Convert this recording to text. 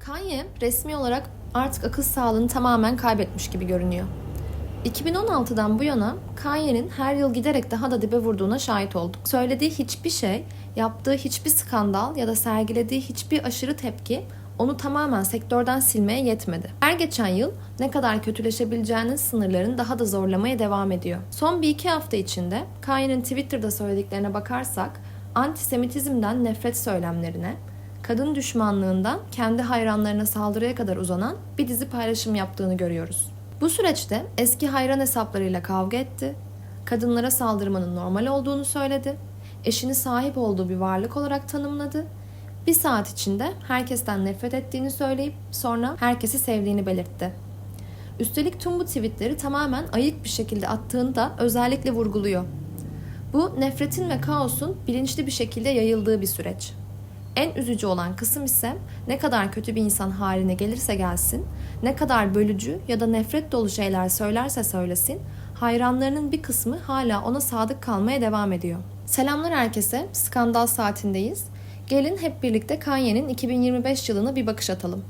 Kanye resmi olarak artık akıl sağlığını tamamen kaybetmiş gibi görünüyor. 2016'dan bu yana Kanye'nin her yıl giderek daha da dibe vurduğuna şahit olduk. Söylediği hiçbir şey, yaptığı hiçbir skandal ya da sergilediği hiçbir aşırı tepki onu tamamen sektörden silmeye yetmedi. Her geçen yıl ne kadar kötüleşebileceğinin sınırlarını daha da zorlamaya devam ediyor. Son bir iki hafta içinde Kanye'nin Twitter'da söylediklerine bakarsak antisemitizmden nefret söylemlerine, kadın düşmanlığından kendi hayranlarına saldırıya kadar uzanan bir dizi paylaşım yaptığını görüyoruz. Bu süreçte eski hayran hesaplarıyla kavga etti, kadınlara saldırmanın normal olduğunu söyledi, eşini sahip olduğu bir varlık olarak tanımladı, bir saat içinde herkesten nefret ettiğini söyleyip sonra herkesi sevdiğini belirtti. Üstelik tüm bu tweetleri tamamen ayık bir şekilde attığını da özellikle vurguluyor. Bu nefretin ve kaosun bilinçli bir şekilde yayıldığı bir süreç. En üzücü olan kısım ise ne kadar kötü bir insan haline gelirse gelsin, ne kadar bölücü ya da nefret dolu şeyler söylerse söylesin, hayranlarının bir kısmı hala ona sadık kalmaya devam ediyor. Selamlar herkese, skandal saatindeyiz. Gelin hep birlikte Kanye'nin 2025 yılına bir bakış atalım.